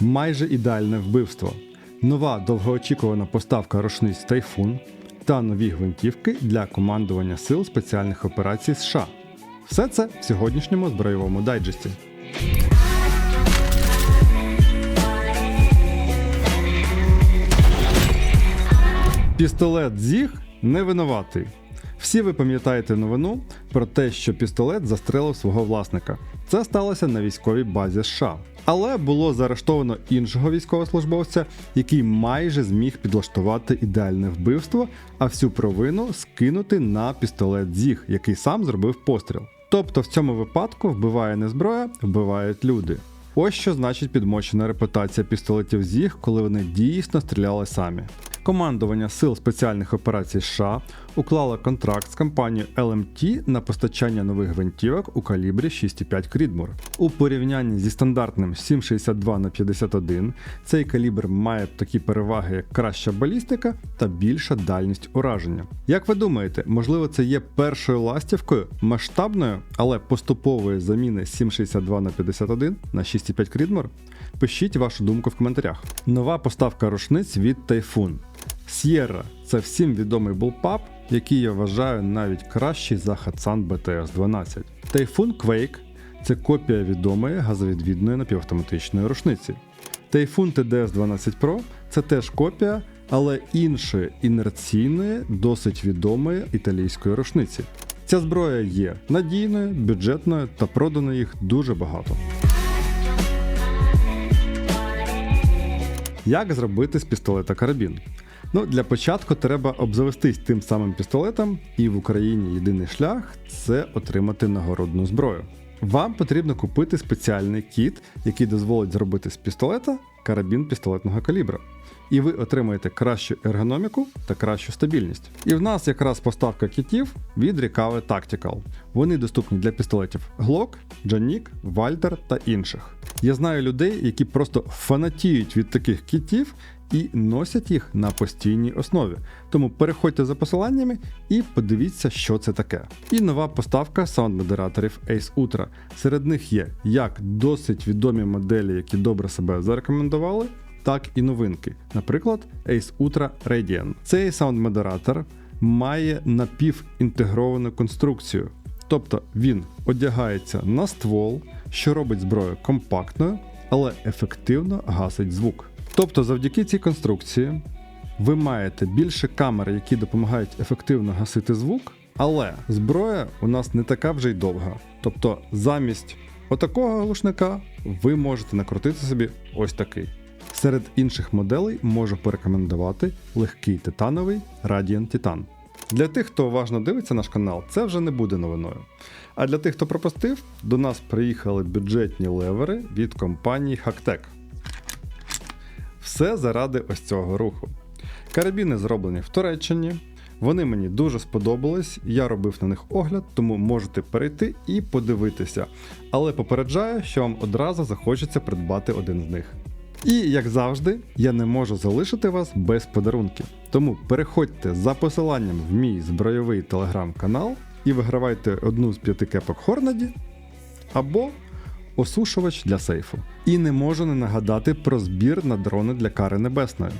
майже ідеальне вбивство, нова довгоочікувана поставка рушниць Тайфун та нові гвинтівки для командування сил спеціальних операцій США. Все це в сьогоднішньому збройовому дайджесті. Пістолет Зіг не винуватий. Всі ви пам'ятаєте новину про те, що пістолет застрелив свого власника. Це сталося на військовій базі США. Але було заарештовано іншого військовослужбовця, який майже зміг підлаштувати ідеальне вбивство, а всю провину скинути на пістолет Зіг, який сам зробив постріл. Тобто в цьому випадку вбиває не зброя, вбивають люди. Ось що значить підмочена репутація пістолетів ЗІГ, коли вони дійсно стріляли самі. Командування Сил спеціальних операцій США уклало контракт з компанією LMT на постачання нових гвинтівок у калібрі 6,5 Крідмур. У порівнянні зі стандартним 7,62 на 51 цей калібр має такі переваги, як краща балістика та більша дальність ураження. Як ви думаєте, можливо, це є першою ластівкою масштабною, але поступової заміни 7,62 на 51 на 6,5 Крідмур? Пишіть вашу думку в коментарях. Нова поставка рушниць від Typhoon. Sierra – це всім відомий булпап, який я вважаю навіть кращий за Hatsan BTS 12. Typhoon Quake це копія відомої газовідвідної напівавтоматичної рушниці. Typhoon TDS 12 Pro це теж копія, але іншої інерційної, досить відомої італійської рушниці. Ця зброя є надійною, бюджетною та продано їх дуже багато. Як зробити з пістолета карабін? Ну, для початку треба обзавестись тим самим пістолетом, і в Україні єдиний шлях це отримати нагородну зброю. Вам потрібно купити спеціальний кіт, який дозволить зробити з пістолета карабін пістолетного калібра. І ви отримаєте кращу ергономіку та кращу стабільність. І в нас якраз поставка кітів від Ricave Tactical. Вони доступні для пістолетів Glock, Janik, Walter та інших. Я знаю людей, які просто фанатіють від таких кітів і носять їх на постійній основі. Тому переходьте за посиланнями і подивіться, що це таке. І нова поставка саунд-модераторів Ace Ultra. Серед них є як досить відомі моделі, які добре себе зарекомендували, так і новинки. Наприклад, Ace Ultra Radiant. Цей саунд-модератор має напівінтегровану конструкцію. Тобто він одягається на ствол, що робить зброю компактною, але ефективно гасить звук. Тобто, завдяки цій конструкції ви маєте більше камер, які допомагають ефективно гасити звук, але зброя у нас не така вже й довга. Тобто, замість отакого глушника ви можете накрутити собі ось такий. Серед інших моделей можу порекомендувати легкий титановий Radiant Titan. Для тих, хто уважно дивиться наш канал, це вже не буде новиною. А для тих, хто пропустив, до нас приїхали бюджетні левери від компанії Hacktech. Все заради ось цього руху. Карабіни зроблені в Туреччині. Вони мені дуже сподобались, я робив на них огляд, тому можете перейти і подивитися. Але попереджаю, що вам одразу захочеться придбати один з них. І, як завжди, я не можу залишити вас без подарунків. Тому переходьте за посиланням в мій збройовий телеграм-канал і вигравайте одну з п'яти кепок Хорнаді або осушувач для сейфу. І не можу не нагадати про збір на дрони для кари небесної.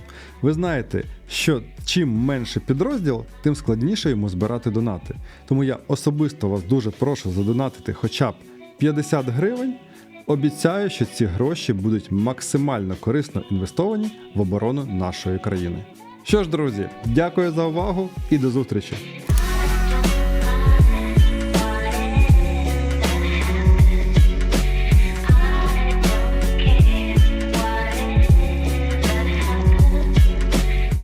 Ви знаєте, що чим менше підрозділ, тим складніше йому збирати донати. Тому я особисто вас дуже прошу задонатити хоча б 50 гривень. Обіцяю, що ці гроші будуть максимально корисно інвестовані в оборону нашої країни. Що ж, друзі, дякую за увагу і до зустрічі!